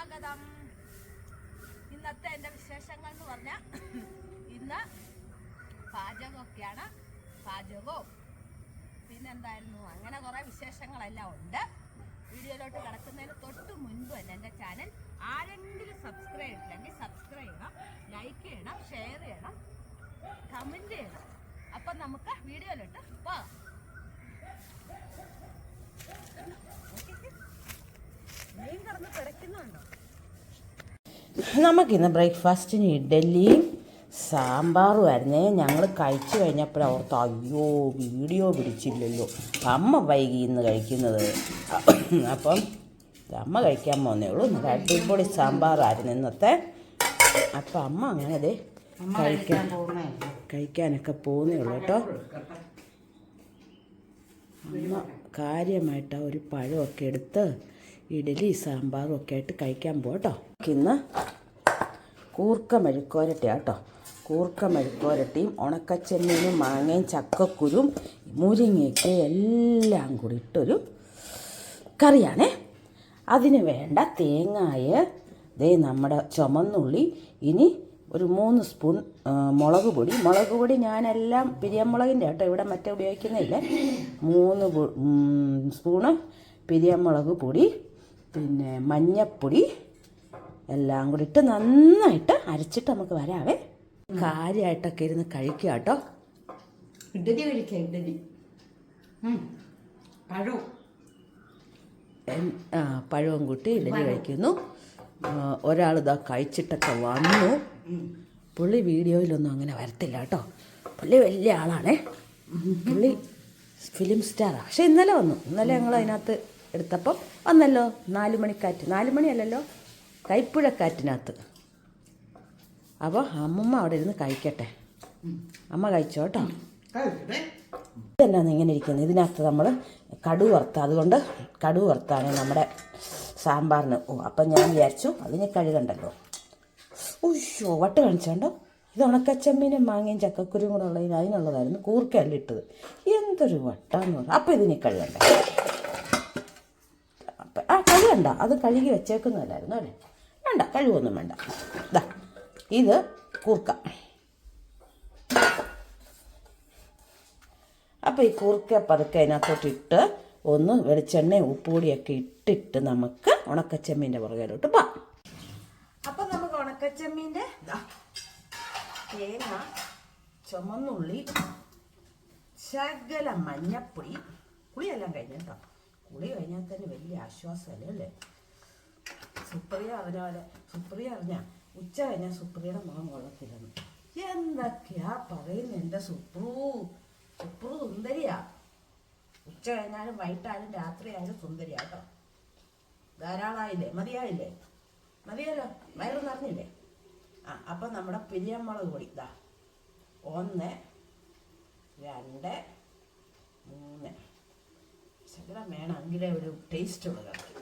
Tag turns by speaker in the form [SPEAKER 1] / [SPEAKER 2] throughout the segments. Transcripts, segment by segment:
[SPEAKER 1] സ്വാഗതം. ഇന്നത്തെ എന്റെ വിശേഷങ്ങൾ എന്ന് പറഞ്ഞാൽ ഇന്ന് പാചകമൊക്കെയാണ്. പാചകവും. പിന്നെന്തായിരുന്നു? അങ്ങനെ കുറേ വിശേഷങ്ങളെല്ലാം ഉണ്ട്. വീഡിയോയിലോട്ട് കിടക്കുന്നതിന് തൊട്ട് മുൻപ് തന്നെ എന്റെ ചാനൽ ആരെങ്കിലും സബ്സ്ക്രൈബ് ചെയ്തില്ലെങ്കിൽ സബ്സ്ക്രൈബ് ചെയ്യണം ലൈക്ക് ചെയ്യണം ഷെയർ ചെയ്യണം കമന്റ് ചെയ്യണം. അപ്പം നമുക്ക് വീഡിയോയിലോട്ട് പോകാം. മീൻ കിടന്ന് പിടയ്ക്കുന്നുണ്ടോ
[SPEAKER 2] നമുക്കിന്ന് ബ്രേക്ക്ഫാസ്റ്റിന് ഇഡ്ഡലിയും സാമ്പാറും ആയിരുന്നേ. ഞങ്ങൾ കഴിച്ചു കഴിഞ്ഞപ്പോൾ ഓർത്ത് അയ്യോ വീഡിയോ പിടിച്ചില്ലല്ലോ. അമ്മ വൈകി ഇന്ന് കഴിക്കുന്നത്. അപ്പം അമ്മ കഴിക്കാൻ പോകുന്നേ ഉള്ളൂ. കട്ടിപ്പൊടി അടിപൊളി സാമ്പാറായിരുന്നു ഇന്നത്തെ. അപ്പം അമ്മ അങ്ങനെ അതെ കഴിക്കാൻ കഴിക്കാനൊക്കെ പോകുന്നേ ഉള്ളൂ കേട്ടോ. അമ്മ കാര്യമായിട്ട് ഒരു പഴമൊക്കെ എടുത്ത് ഇഡലി സാമ്പാറും ഒക്കെ ആയിട്ട് കഴിക്കാൻ പോട്ടോ ഇന്ന് കൂർക്ക മെഴുക്കോരട്ടിയാണ് കേട്ടോ കൂർക്ക മെഴുക്കോരട്ടിയും ഉണക്കച്ചെമ്മീനും മാങ്ങയും ചക്കക്കുരും മുരിങ്ങയൊക്കെ എല്ലാം കൂടി ഇട്ടൊരു കറിയാണേ. അതിന് വേണ്ട തേങ്ങായ ദേ നമ്മുടെ ചുമന്നുള്ളി ഇനി ഒരു മൂന്ന് സ്പൂൺ മുളക് പൊടി. മുളക് പൊടി ഞാനെല്ലാം പിരിയമുളകിന്റെ കേട്ടോ ഇവിടെ മറ്റേ ഉപയോഗിക്കുന്നില്ല മൂന്ന് സ്പൂണ് പിരിയമുളക് പൊടി പിന്നെ മഞ്ഞപ്പൊടി എല്ലാം കൂടി ഇട്ട് നന്നായിട്ട് അരച്ചിട്ട് നമുക്ക് വരാവേ. കാര്യമായിട്ടൊക്കെ ഇരുന്ന് കഴിക്കുക കേട്ടോ.
[SPEAKER 3] ഇഡലി കഴിക്കുക ഇഡലി. പഴവും.
[SPEAKER 2] ആ, പഴവും കൂട്ടി ഇഡലി കഴിക്കുന്നു. ഒരാൾ ഇതാ കഴിച്ചിട്ടൊക്കെ വന്നു. പുള്ളി വീഡിയോയിലൊന്നും അങ്ങനെ വരത്തില്ല കേട്ടോ. പുള്ളി വലിയ ആളാണേ. പുള്ളി ഫിലിം സ്റ്റാറാണ് പക്ഷെ ഇന്നലെ വന്നു. ഇന്നലെ ഞങ്ങൾ അതിനകത്ത് എടുത്തപ്പം വന്നല്ലോ. നാല് മണിക്കാറ്റ്. നാല് മണിയല്ലല്ലോ? കൈപ്പുഴക്കാറ്റിനകത്ത്. അപ്പോൾ അമ്മമ്മ അവിടെ ഇരുന്ന് കഴിക്കട്ടെ. അമ്മ കഴിച്ചോ കേട്ടോ? ഇതെന്നാണ് ഇങ്ങനെ ഇരിക്കുന്നത്. ഇതിനകത്ത് നമ്മൾ കടു വറുത്ത അതുകൊണ്ട് കടു വറുത്താണ് നമ്മുടെ സാമ്പാറിന്. ഓ അപ്പം ഞാൻ വിചാരിച്ചു അതിന് കഴുകണ്ടല്ലോ. ഉയ്യോ വട്ട് കാണിച്ചോണ്ടോ? ഇത് ഉണക്കച്ചമ്മീനും മാങ്ങയും ചക്കക്കുരും കൂടെ ഉള്ളതിന് അതിനുള്ളതായിരുന്നു കൂർക്കല്ലിട്ടത് എന്തൊരു വട്ടാന്ന് പറഞ്ഞു. അപ്പം ഇതിന് കഴുകണ്ട. ആ കഴുകണ്ട. അത് കഴുകി വെച്ചേക്കുന്നതല്ലായിരുന്നു അല്ലേ? വേണ്ട കഴുകൊന്നും വേണ്ട. ഇതാ ഇത് കൂർക്ക. അപ്പോൾ ഈ കൂർക്ക പതുക്കെ അതിനകത്തോട്ടിട്ട് ഒന്ന് വെളിച്ചെണ്ണയും ഉപ്പുപൊടിയൊക്കെ ഇട്ടിട്ട് നമുക്ക് ഉണക്കച്ചെമ്മീന്റെ പുറകിലോട്ട് പോവാം. അപ്പം നമുക്ക് ഉണക്കച്ചെമ്മീന്റെ തേങ്ങ ചുമന്നുള്ളി ശകല മഞ്ഞപ്പൊടി കുളിയെല്ലാം കഴിഞ്ഞു കേട്ടോ. കുളി കഴിഞ്ഞാൽ തന്നെ വലിയ ആശ്വാസമല്ലേ അല്ലേ? സുപ്രിയ പോലെ സുപ്രിയ അറിഞ്ഞ ഉച്ച കഴിഞ്ഞാൽ സുപ്രിയയുടെ മുഖം കൊള്ളത്തില്ലെന്ന് എന്തൊക്കെയാ പറയുന്നത് എന്റെ സുപ്രു? സുപ്രു സുന്ദരിയാ. ഉച്ച കഴിഞ്ഞാലും വൈകിട്ടായാലും രാത്രിയായാലും സുന്ദരിയാ കേട്ടോ. ധാരാളമായില്ലേ മതിയായില്ലേ? മതിയല്ലോ? വയറ് നിറഞ്ഞില്ലേ? ആ അപ്പം നമ്മുടെ പിരിയമുളക് പൊടി ഇതാ ഒന്ന് രണ്ട് മൂന്ന്. ശകലം വേണമെങ്കിലേ ഒരു ടേസ്റ്റ് ഉള്ളു കറിക്ക്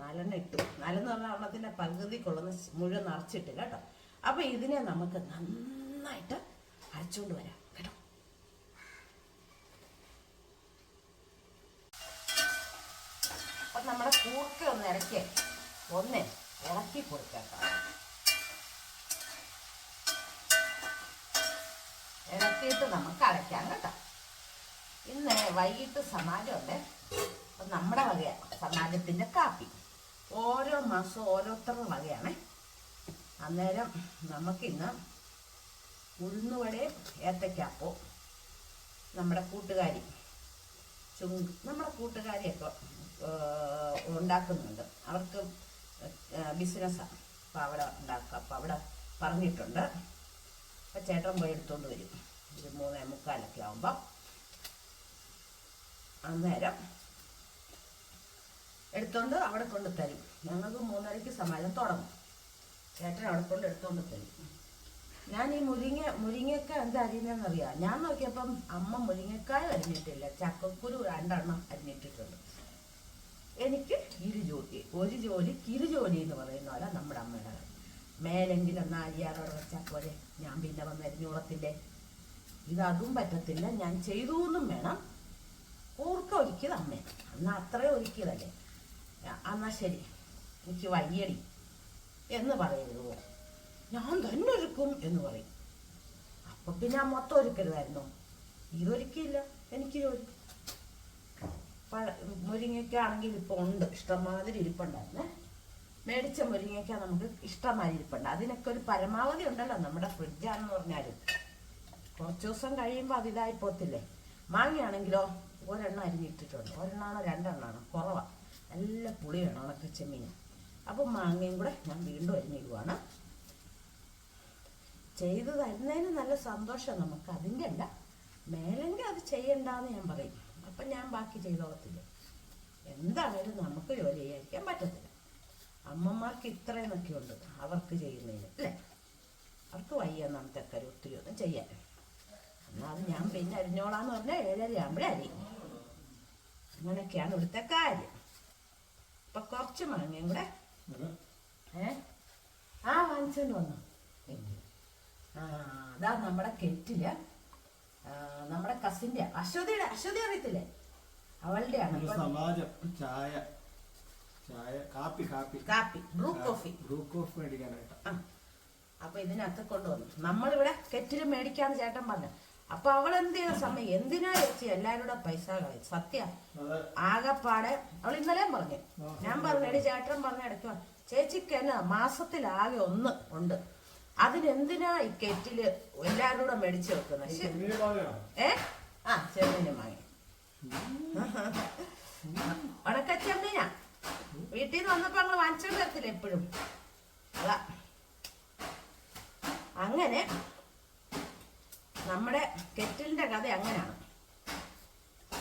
[SPEAKER 2] നാലെണ്ണ ഇട്ടു. നാലെന്ന് പറഞ്ഞാൽ ഒരെണ്ണത്തിന്റെ പകുതി കൊള്ളുന്ന മുഴുവൻ നിറച്ചിട്ടില്ല കേട്ടോ. അപ്പോൾ ഇതിനെ നമുക്ക് നന്നായിട്ട് അരച്ചുകൊണ്ട് വരാം. കേട്ടോ. അപ്പം നമ്മുടെ കൂർക്ക ഒന്ന് ഇറക്കി ഒന്ന് ഇറക്കി കൊടുക്കാം ഇറക്കിയിട്ട് നമുക്ക് അരയ്ക്കാം കേട്ടോ. ഇന്ന് വൈകിട്ട് സമാജമുണ്ട് അപ്പം നമ്മുടെ വകയാണ് സമാജത്തിന്റെ കാപ്പി. ഓരോ മാസവും ഓരോരുത്തരുടെ വകയാണ്. അന്നേരം നമുക്കിന്ന് ഉഴുന്നുവടയും ഏത്തക്കാപ്പോ നമ്മുടെ കൂട്ടുകാരി ചും നമ്മുടെ കൂട്ടുകാരിയൊക്കെ ഉണ്ടാക്കുന്നുണ്ട്. അവർക്ക് ബിസിനസ്സാണ് അപ്പം അവിടെ ഉണ്ടാക്കുക അപ്പം അവിടെ പറഞ്ഞിട്ടുണ്ട്. അപ്പം ചേട്ടൻ പോയി എടുത്തുകൊണ്ട് വരും. ഒരു മൂന്നേ മുക്കാലൊക്കെ ആകുമ്പോൾ അന്നേരം എടുത്തോണ്ട് അവിടെ കൊണ്ട് തരും. ഞങ്ങൾക്ക് മൂന്നരയ്ക്ക് സമാജം തുടങ്ങും. ചേട്ടൻ അവിടെ കൊണ്ട് എടുത്തോണ്ട് തരും. ഞാൻ ഈ മുരിങ്ങ മുരിങ്ങക്ക എന്താ അരിയുന്നതെന്നറിയാം? ഞാൻ നോക്കിയപ്പം അമ്മ മുരിങ്ങക്കായ അരിഞ്ഞിട്ടില്ല. ചക്കക്കുരു രണ്ടെണ്ണം അരിഞ്ഞിട്ടിട്ടുണ്ട്. എനിക്ക് ഇരു ജോലി ഒരു ജോലി കിരു ജോലി എന്ന് പറയുന്ന പോലെ നമ്മുടെ അമ്മയുടെ മേലെങ്കിലും ഒന്ന് അരിയാറോടെ വെച്ചാൽ പോലെ ഞാൻ പിന്നെ വന്ന് അരിഞ്ഞോളത്തില്ലേ ഇതതും പറ്റത്തില്ല. ഞാൻ ചെയ്തു എന്നും വേണം. ഊർക്ക ഒരുക്കിയത് അമ്മ. അന്ന് അത്രേ ഒരുക്കിയതല്ലേ എന്നാ ശരി. എനിക്ക് വയ്യടി എന്ന് പറയരുത് ഞാൻ തന്നെ ഒരുക്കും എന്ന് പറയും. അപ്പൊ പിന്നെ ആ മൊത്തം ഒരുക്കരുതായിരുന്നു ഇതൊരുക്കിയില്ല എനിക്ക് പഴ മുരിങ്ങയ്ക്ക ആണെങ്കിൽ ഇപ്പോൾ ഉണ്ട്. ഇഷ്ടമാതിരി ഇരിപ്പുണ്ടായിരുന്നേ. മേടിച്ച മുരിങ്ങയ്ക്ക നമുക്ക് ഇഷ്ടമാതിരി ഇരിപ്പുണ്ട്. അതിനൊക്കെ ഒരു പരമാവധി ഉണ്ടല്ലോ നമ്മുടെ ഫ്രിഡ്ജാണെന്ന് പറഞ്ഞാലും. കുറച്ച് ദിവസം കഴിയുമ്പോൾ അത് ഇതായി പോത്തില്ലേ? മാങ്ങയാണെങ്കിലോ? ഒരെണ്ണം അരിഞ്ഞിട്ടിട്ടുണ്ട് ഒരെണ്ണമാണോ രണ്ടെണ്ണമാണോ കുറവാണ് നല്ല പുളി വേണം ഉണക്ക ചെമ്മീൻ അപ്പം മാങ്ങയും കൂടെ ഞാൻ വീണ്ടും അരിഞ്ഞിടുവാണ്. ചെയ്തു തരുന്നതിന് നല്ല സന്തോഷം നമുക്ക്. അതിന്റെ അല്ല മേലെങ്കിൽ അത് ചെയ്യണ്ടെന്ന് ഞാൻ പറയും. അപ്പം ഞാൻ ബാക്കി ചെയ്തോളത്തില്ല. എന്താണേലും നമുക്ക് ജോലി ചെയ്യാതിരിക്കാൻ പറ്റത്തില്ല. അമ്മമാർക്ക് ഇത്രയെന്നൊക്കെ ഉണ്ട് അവർക്ക് ചെയ്യുന്നതിന് അല്ലേ? അവർക്ക് വയ്യ നമുക്കൊക്കെ ഒത്തിരി ഒന്നും ചെയ്യാൻ. എന്നാൽ ഞാൻ പിന്നെ അരിഞ്ഞോളാന്ന് പറഞ്ഞാൽ ഏഴര ആകുമ്പോഴേ അരിയും അങ്ങനെയൊക്കെയാണ് ഇവിടുത്തെ കാര്യം. ഇപ്പൊ കുറച്ച് മാങ്ങയും കൂടെ. ഏ? ആ വാങ്ങിച്ചോണ്ട് വന്നു. ആ അതാ നമ്മുടെ കെറ്റിൽ. നമ്മുടെ കസിന്റെ അശ്വതിയുടെ അശ്വതി അറിയത്തില്ലേ? അവളുടെയാണ്
[SPEAKER 4] ആണ്. ചായ. ചായ കാപ്പി കാപ്പി.
[SPEAKER 2] കാപ്പി ബ്രൂ കോഫി.
[SPEAKER 4] ബ്രൂ കോഫി മേടിക്കാനായിട്ട്.
[SPEAKER 2] അപ്പൊ ഇതിനകത്ത് കൊണ്ടുവന്നു. നമ്മളിവിടെ കെറ്റിൽ മേടിക്കാന്ന് ചേട്ടൻ പറഞ്ഞു. അപ്പൊ അവൾ എന്ത് ചെയ്ത സമയം എന്തിനാ ചേച്ചി എല്ലാവരുടെ പൈസ കളയും? സത്യ. ആകെപ്പാടെ അവൾ ഇന്നലെയും പറഞ്ഞു. ഞാൻ പറഞ്ഞു എടി ചേട്ടൻ പറഞ്ഞ ഇടയ്ക്ക് ചേച്ചിക്ക് എന്നാ മാസത്തിലാകെ ഒന്ന് ഉണ്ട്. അതിനെന്തിനാ ഈ കെറ്റിൽ എല്ലാവരും കൂടെ മേടിച്ചു വെക്കുന്നത്.
[SPEAKER 4] ചെമ്മീന്
[SPEAKER 2] ഏ? ആ ചെമ്മീന് വാങ്ങി ഉണക്കച്ചെമ്മീനാ വീട്ടിൽ നിന്ന് വന്നപ്പോ ഞങ്ങൾ വാങ്ങിച്ചോണ്ട് തരത്തില്ല എപ്പോഴും. അങ്ങനെ നമ്മുടെ കെറ്റിലിന്റെ കഥ അങ്ങനെയാണ്.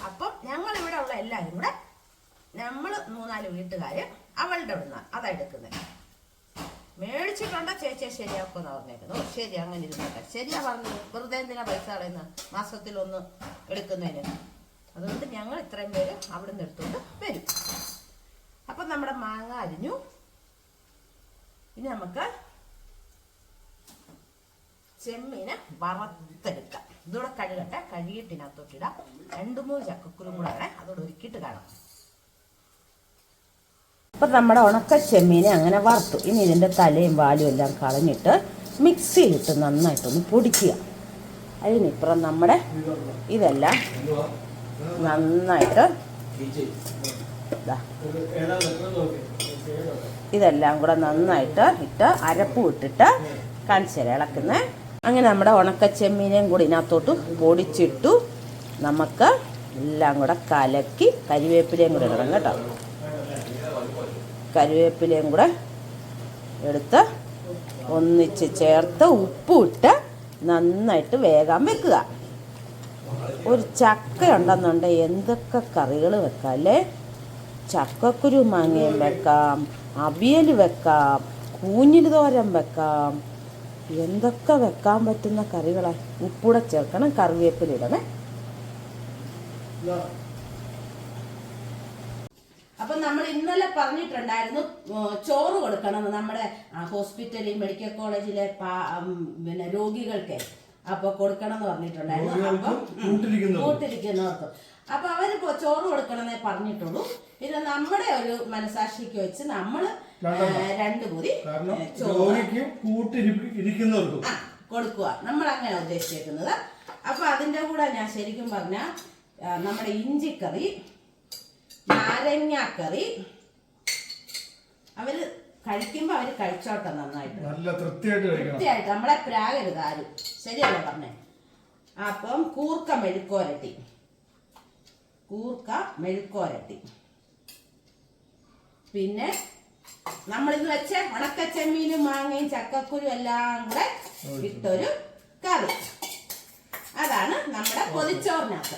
[SPEAKER 2] അപ്പം ഞങ്ങൾ ഇവിടെ ഉള്ള എല്ലാവരും കൂടെ നമ്മൾ മൂന്നാൽ വീട്ടുകാര് അവളുടെ ഇവിടുന്ന അതാ എടുക്കുന്നത് മേടിച്ചിട്ടുണ്ടോ. ചേച്ചിയെ ശരിയാക്കുമെന്ന് പറഞ്ഞേക്കുന്നത്. ശരി അങ്ങനെ ഇരുന്നോട്ടെ. ശരിയാ പറഞ്ഞത്. വെറുതെ എന്തിനാ പൈസ മാസത്തിൽ ഒന്ന് എടുക്കുന്നതിന്. അതുകൊണ്ട് ഞങ്ങൾ ഇത്രയും പേര് അവിടുന്ന് എടുത്തുകൊണ്ട് വരും. അപ്പം നമ്മുടെ മാങ്ങ അരിഞ്ഞു. ഇനി നമുക്ക് ചെമ്മീന് വറുത്തെടുക്കാം ഇതൂടെ കഴുകട്ടെ. കഴുകിയിട്ട് ഇതിനകത്തോട്ടിടാം രണ്ട് മൂന്ന് ചക്കക്കുരും കൂടെ വേണേ അതോടെ ഒരുക്കിയിട്ട് കാണാം. അപ്പം നമ്മുടെ ഉണക്ക ചെമ്മീനെ അങ്ങനെ വറുത്തു. ഇനി ഇതിന്റെ തലയും വാലും എല്ലാം കളഞ്ഞിട്ട് മിക്സിയിലിട്ട് നന്നായിട്ടൊന്ന് പൊടിക്കുക. അതിനിപ്പുറം നമ്മുടെ ഇതെല്ലാം നന്നായിട്ട്. ഇതെല്ലാം കൂടെ നന്നായിട്ട് ഇട്ട് അരപ്പ് ഇട്ടിട്ട് കാണിച്ചു തരാം അങ്ങനെ നമ്മുടെ ഉണക്കച്ചെമ്മീനെയും കൂടി ഇതിനകത്തോട്ട് പൊടിച്ചിട്ടു നമുക്ക് എല്ലാം കൂടെ കലക്കി കരിവേപ്പിലയും കൂടെ ഇടണം കേട്ടോ. കരിവേപ്പിലയും കൂടെ എടുത്ത് ഒന്നിച്ച് ചേർത്ത് ഉപ്പും ഇട്ട് നന്നായിട്ട് വേഗം വെക്കുക. ഒരു ചക്ക ഉണ്ടെന്നുണ്ടെങ്കിൽ എന്തൊക്കെ കറികൾ വെക്കാം അല്ലേ? ചക്കക്കുരു മാങ്ങയും വെക്കാം അവിയൽ വെക്കാം കൂഞ്ഞിൽ തോരൻ വെക്കാം എന്തൊക്കെ വെക്കാൻ പറ്റുന്ന കറികളാ ഉപ്പൂടെ ചേർക്കണം കറിവേപ്പില ഇടണേ. അപ്പൊ നമ്മൾ ഇന്നലെ പറഞ്ഞിട്ടുണ്ടായിരുന്നു ചോറ് കൊടുക്കണം നമ്മുടെ ഹോസ്പിറ്റലിൽ മെഡിക്കൽ കോളേജിലെ പിന്നെ രോഗികൾക്ക് അപ്പൊ കൊടുക്കണം എന്ന് പറഞ്ഞിട്ടുണ്ടായിരുന്നു അപ്പൊ
[SPEAKER 4] രോഗികൾക്കും കൂട്ടിരിക്കുന്നവർക്കും.
[SPEAKER 2] അപ്പൊ അവർ ചോറ് കൊടുക്കണമെന്നേ പറഞ്ഞിട്ടുള്ളൂ. പിന്നെ നമ്മുടെ ഒരു മനസാക്ഷിക്ക് വെച്ച് നമ്മൾ രണ്ടു ആ കൊടുക്കുക. നമ്മൾ അങ്ങനെ ഉദ്ദേശിച്ചേക്കുന്നത്. അപ്പൊ അതിന്റെ കൂടെ ഞാൻ ശരിക്കും പറഞ്ഞ നമ്മുടെ ഇഞ്ചിക്കറി നാരങ്ങാക്കറി. അവർ കഴിക്കുമ്പോ അവർ കഴിച്ചോട്ടെ നന്നായിട്ട്.
[SPEAKER 4] നല്ല തൃപ്തിയായിട്ട്
[SPEAKER 2] നമ്മളെ പ്രാകരുത് ആരും. ശരിയല്ലേ പറഞ്ഞേ? അപ്പം കൂർക്ക മെഴുക്കോരട്ടി കൂർക്ക മെഴുക്കോരട്ടി പിന്നെ നമ്മളിന്ന് വെച്ച ഉണക്ക ചെമ്മീനും മാങ്ങയും ചക്കക്കുരും എല്ലാം കൂടെ ഇട്ടൊരു കറി. അതാണ് നമ്മുടെ പൊതിച്ചോറിനകത്ത്.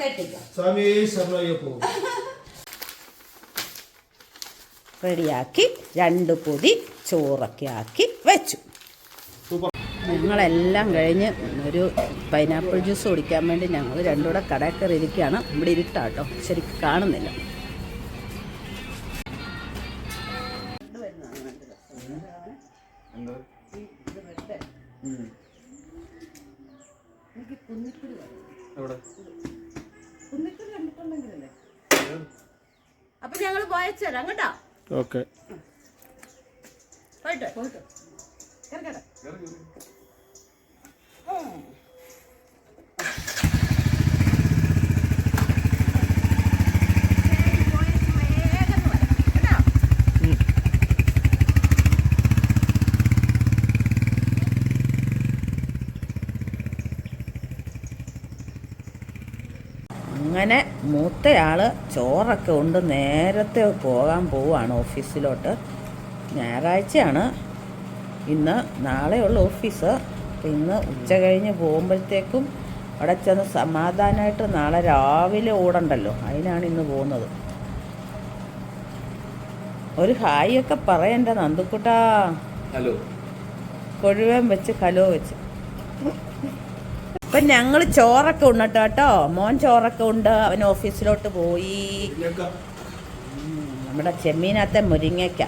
[SPEAKER 2] കെട്ടിക്കോ. റെഡിയാക്കി രണ്ട് പൊതി ചോറൊക്കെ ആക്കി വെച്ചു.
[SPEAKER 4] സൂപ്പർ
[SPEAKER 2] ഞങ്ങളെല്ലാം കഴിഞ്ഞ് ഒരു പൈനാപ്പിൾ ജ്യൂസ് കുടിക്കാൻ വേണ്ടി ഞങ്ങൾ രണ്ടുകൂടെ കടയിൽ കയറി ഇരിക്കുകയാണ് ഇവിടെ ഇരുട്ടാട്ടോ. ശരിക്കും കാണുന്നില്ല. അപ്പൊ ഞങ്ങൾ പോയച്ചേരാം കേട്ടോ?
[SPEAKER 4] ഓക്കെ.
[SPEAKER 2] പോയിട്ട്. കിടക്കട്ടെ അങ്ങനെ മൂത്തയാൾ ചോറൊക്കെ ഉണ്ട് നേരത്തെ പോകാൻ പോവാണ് ഓഫീസിലോട്ട്. ഞായറാഴ്ചയാണ്. ഇന്ന് നാളെയുള്ള ഓഫീസ്. ഇന്ന് ഉച്ച കഴിഞ്ഞ് പോകുമ്പോഴത്തേക്കും അവിടെ ചെന്ന് സമാധാനമായിട്ട് നാളെ രാവിലെ ഓടണ്ടല്ലോ. അതിനാണ് ഇന്ന് പോകുന്നത്. ഒരു ഹായ് ഒക്കെ പറയണ്ട നന്ദുക്കുട്ടാ.
[SPEAKER 4] ഹലോ.
[SPEAKER 2] കൊഴുവൻ വെച്ച് ഹലോ വെച്ച്. ഇപ്പം ഞങ്ങൾ ചോറൊക്കെ ഉണ്ടട്ടോ കേട്ടോ? മോൻ ചോറൊക്കെ ഉണ്ട് അവൻ ഓഫീസിലോട്ട് പോയി. നമ്മുടെ ചെമ്മീനകത്തെ മുരിങ്ങയ്ക്ക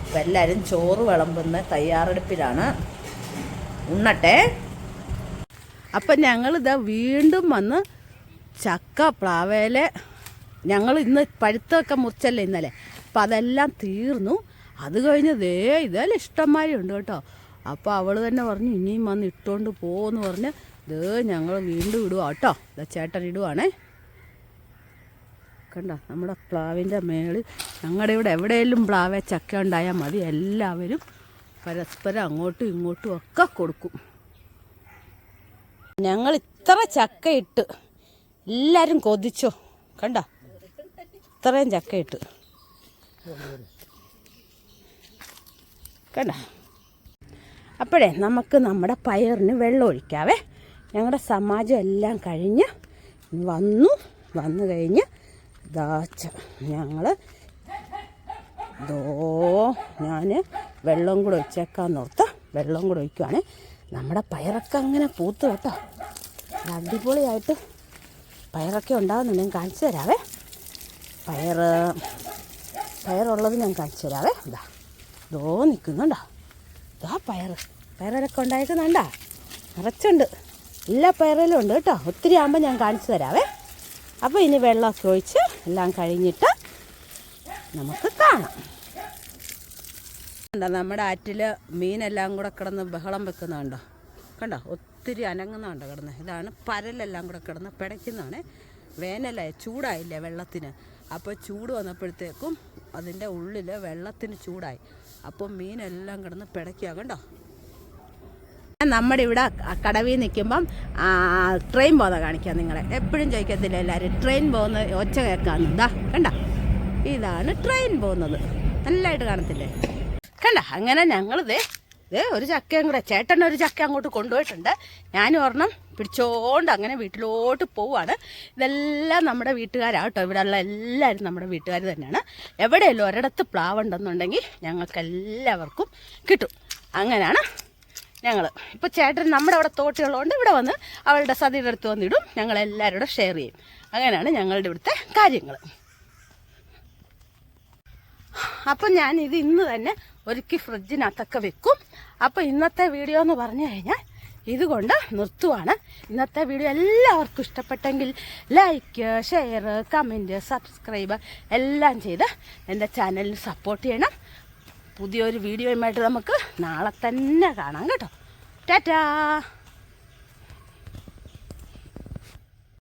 [SPEAKER 2] അപ്പം എല്ലാവരും ചോറ് വിളമ്പുന്ന തയ്യാറെടുപ്പിലാണ്. ഉണ്ണട്ടെ. അപ്പം ഞങ്ങളിതാ വീണ്ടും വന്ന് ചക്ക പ്ലാവേലെ. ഞങ്ങൾ ഇന്ന് പഴുത്തൊക്കെ മുറിച്ചല്ലേ ഇന്നലെ. അപ്പം അതെല്ലാം തീർന്നു. അത് കഴിഞ്ഞ് ദേ ഇതെല്ലാം ഇഷ്ടംമാരി ഉണ്ട് കേട്ടോ. അപ്പോൾ അവൾ തന്നെ പറഞ്ഞു ഇനിയും വന്ന് ഇട്ടുകൊണ്ട് പോകുമെന്ന് പറഞ്ഞ് ദേ ഞങ്ങൾ വീണ്ടും ഇടുക കേട്ടോ. ഇതാ ചേട്ടൻ ഇടുവാണേ. കണ്ട നമ്മുടെ പ്ലാവിന്റെ മേളിൽ ഞങ്ങളുടെ ഇവിടെ എവിടെയെങ്കിലും പ്ലാവെ ചക്ക ഉണ്ടായാൽ മതി. എല്ലാവരും പരസ്പരം അങ്ങോട്ടും ഇങ്ങോട്ടും ഒക്കെ കൊടുക്കും. ഞങ്ങൾ ഇത്ര ചക്ക ഇട്ട് എല്ലാവരും കൊതിച്ചോ? കണ്ട? ഇത്രയും ചക്ക ഇട്ട്. കണ്ട? അപ്പോഴേ നമുക്ക് നമ്മുടെ പയറിന് വെള്ളം ഒഴിക്കാവേ. ഞങ്ങളുടെ സമാജം എല്ലാം കഴിഞ്ഞ് വന്നു വന്നു കഴിഞ്ഞ് ദാച്ച ഞങ്ങൾ ദോ ഞാൻ വെള്ളം കൂടെ ഒഴിച്ചേക്കാന്ന് ഓർത്ത് വെള്ളം കൂടെ ഒഴിക്കുവാണ്. നമ്മുടെ പയറൊക്കെ അങ്ങനെ പൂത്ത് കേട്ടോ. അടിപൊളിയായിട്ട് പയറൊക്കെ ഉണ്ടാകുന്നുണ്ട് ഞാൻ കാണിച്ചു തരാവേ. പയർ പയറുള്ളത് ഞാൻ കാണിച്ചു തരാവേ. ഇതാ ദോ നിൽക്കുന്നുണ്ടോ ഇതാ പയർ പയറൊക്കെ ഉണ്ടായിരിക്കുന്നുണ്ടാ നിറച്ചുണ്ട്. എല്ലാ പയറിലും ഉണ്ട് കേട്ടോ. ഒത്തിരി ആകുമ്പോൾ ഞാൻ കാണിച്ചു തരാവേ. അപ്പോൾ ഇനി വെള്ളമൊക്കെ ഒഴിച്ച് എല്ലാം കഴിഞ്ഞിട്ട് നമുക്ക് കാണാം. കണ്ടോ നമ്മുടെ ആറ്റിൽ മീനെല്ലാം കൂടെ കിടന്ന് ബഹളം വെക്കുന്നുണ്ടോ? കണ്ടോ ഒത്തിരി അനങ്ങുന്നുണ്ടോ കിടന്ന്? ഇതാണ് പരലെല്ലാം കൂടെ കിടന്ന് പിടയ്ക്കുന്നതാണ്. വേനലായി ചൂടായില്ലേ വെള്ളത്തിന്. അപ്പോൾ ചൂട് വന്നപ്പോഴത്തേക്കും അതിന്റെ ഉള്ളിൽ വെള്ളത്തിന് ചൂടായി. അപ്പോൾ മീനെല്ലാം കിടന്ന് പിടയ്ക്കുക കണ്ടോ? നമ്മുടെ ഇവിടെ കടവിൽ നിൽക്കുമ്പം ട്രെയിൻ പോകുന്ന കാണിക്കാം നിങ്ങളെ. എപ്പോഴും ചോദിക്കത്തില്ല എല്ലാവരും ട്രെയിൻ പോകുന്ന ഒച്ച കേൾക്കാന്ന്. ഇതാ കണ്ട? ഇതാണ് ട്രെയിൻ പോകുന്നത് നല്ലതായിട്ട് കാണത്തില്ലേ? കണ്ട? അങ്ങനെ ഞങ്ങളിതേ ദേ ഒരു ചക്കയും കൂടെ ചേട്ടൻ ഒരു ചക്ക അങ്ങോട്ട് കൊണ്ടുപോയിട്ടുണ്ട്. ഞാനും ഒരെണ്ണം പിടിച്ചോണ്ട് അങ്ങനെ വീട്ടിലോട്ട് പോവാണ്. ഇതെല്ലാം നമ്മുടെ വീട്ടുകാരാട്ടോ കേട്ടോ. ഇവിടെയുള്ള എല്ലാവരും നമ്മുടെ വീട്ടുകാർ തന്നെയാണ്. എവിടെയല്ലോ ഒരിടത്ത് പ്ലാവുണ്ടെന്നുണ്ടെങ്കിൽ ഞങ്ങൾക്ക് എല്ലാവർക്കും കിട്ടും. അങ്ങനെയാണ് ഞങ്ങൾ ഇപ്പോൾ ചേട്ടൻ നമ്മുടെ അവിടെ തോട്ടുകളുണ്ട് ഇവിടെ വന്ന് അവളുടെ സതിയുടെ അടുത്ത് വന്നിടും. ഞങ്ങൾ ഷെയർ ചെയ്യും. അങ്ങനെയാണ് ഞങ്ങളുടെ ഇവിടുത്തെ കാര്യങ്ങൾ അപ്പം ഞാൻ ഇത് ഇന്ന് തന്നെ ഒരുക്കി ഫ്രിഡ്ജിനകത്തൊക്കെ വെക്കും. അപ്പോൾ ഇന്നത്തെ വീഡിയോ എന്ന് പറഞ്ഞു കഴിഞ്ഞാൽ ഇതുകൊണ്ട് നിർത്തുവാണ്. ഇന്നത്തെ വീഡിയോ എല്ലാവർക്കും ഇഷ്ടപ്പെട്ടെങ്കിൽ ലൈക്ക് ഷെയർ കമന്റ് സബ്സ്ക്രൈബ് എല്ലാം ചെയ്ത് എന്റെ ചാനലിന് സപ്പോർട്ട് ചെയ്യണം. പുതിയൊരു വീഡിയോയുമായിട്ട് നമുക്ക് നാളെ തന്നെ കാണാം കേട്ടോ. ടാറ്റാ.